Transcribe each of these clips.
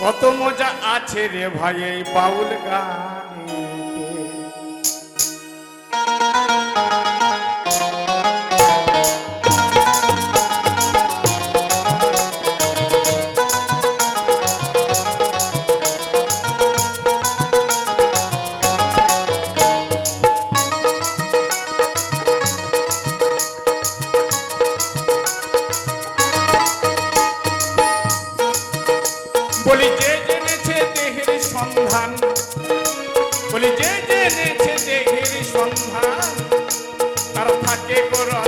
কত মজা আছে রে ভাই এই বাউল গানে। সন্ধান তার থাকে গো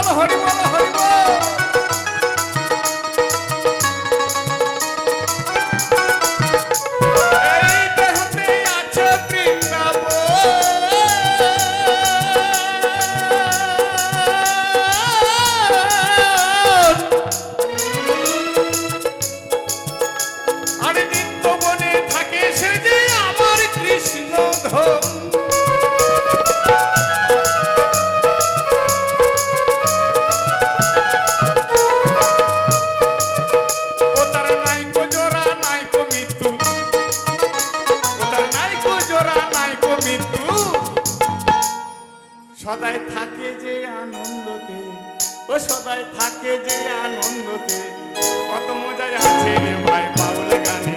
বল হরি বল হরি সদাই থাকে যে আনন্দতে, ও সদাই থাকে যে আনন্দতে। কত মজায় আছে রে ভাই বাউল গানে।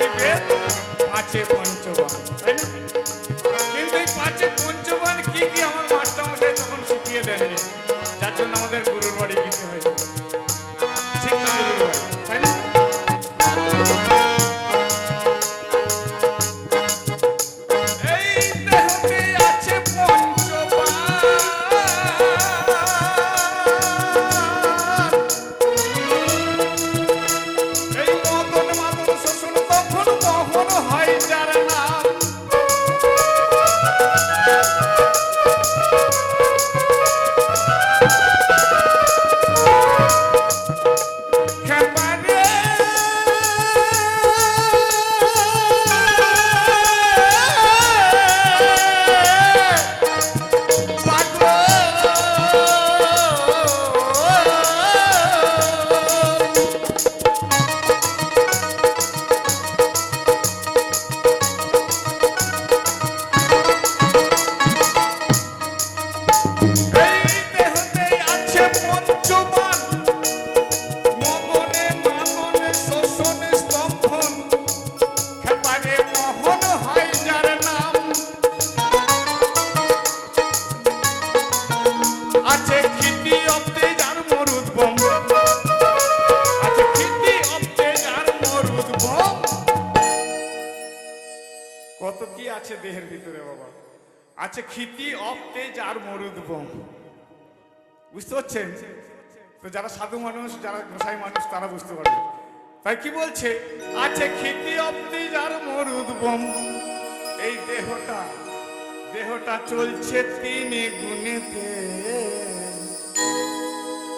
নেত্র বেদ পাঁচে পঞ্চবান তাই না? কিন্তু এই পাঁচে পঞ্চবান কি কি আমার মাস্টারমশাই তখন শিখিয়ে দেননি? যার জন্য আমাদের গুরুর বাড়ি গীতে হয়েছে। বাড়ি, তাই না? দেহের ভিতরে, বাবা। আছে ক্ষিতি অপ তেজ আর মরুদ বোম বুঝতে পারছেন? তো যারা সাধু মানুষ, যারা গোসাই মানুষ, তারা বুঝতে পারবে। তাই কি বলছে? আছে ক্ষিতি অপ তেজ আর মরুদ বোম এই দেহটা দেহটা চলছে তিন গুণেতে।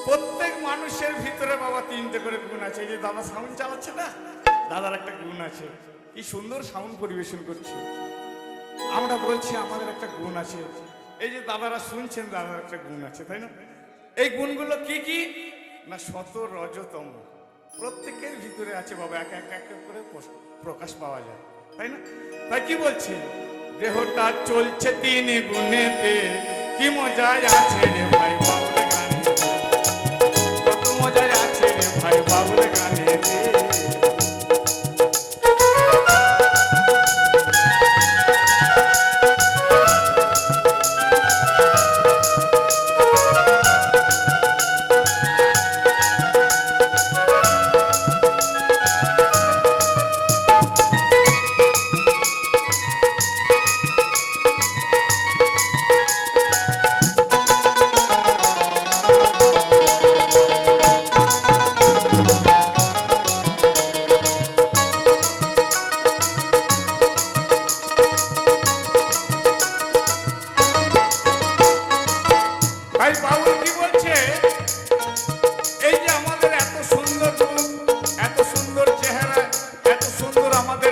প্রত্যেক মানুষের ভিতরে বাবা তিনটে করে গুণ আছে। এই যে দাদা সাউন্ড চালাচ্ছে না? দাদার একটা গুণ আছে। কি সুন্দর সাউন্ড পরিবেশন করছে। আমরা বলছি, আমাদের একটা গুণ আছে। এই যে দাদারা শুনছেন, দাদার একটা গুণ আছে, তাই না? এই গুণগুলো কি কি? না শত রজতম প্রত্যেকের ভিতরে আছে বাবা, এক এক এক করে প্রকাশ পাওয়া যায়, তাই না? তাই কি বলছি? দেহটা চলছে তিন গুণেতে। কি মজায় আছে রে ভাই বাবুল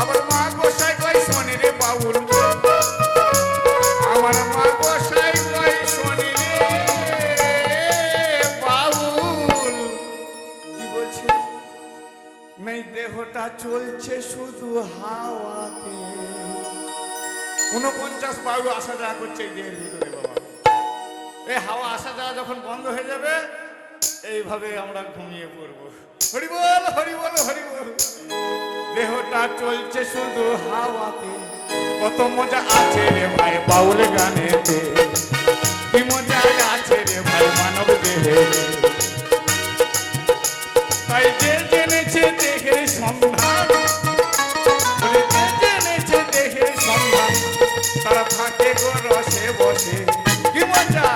আমার মা গোসাই কই শোনে রে বাউল আমার মা চলছে শুধু হাওয়াতে। উনপঞ্চাশ বায়ু আসা যাওয়া করছে এই দেহের ভিতরে, বাবা। এই হাওয়া আসা যাওয়া যখন বন্ধ হয়ে যাবে, এইভাবে আমরা ঘুমিয়ে পড়ব। হরি বল হরি বল হরি বল। দেহটা চলছে শুধু হাওয়াতে। কত মজা আছে রে ভাই বাউল গানেতে। কি মজা আছে রে ভাই মানব দেহে। তাই যে জেনেছে দেহের সন্ধান। বলে যে জেনেছে দেহের সন্ধান। তারা থাকে গো রসে বসে। কি মজা!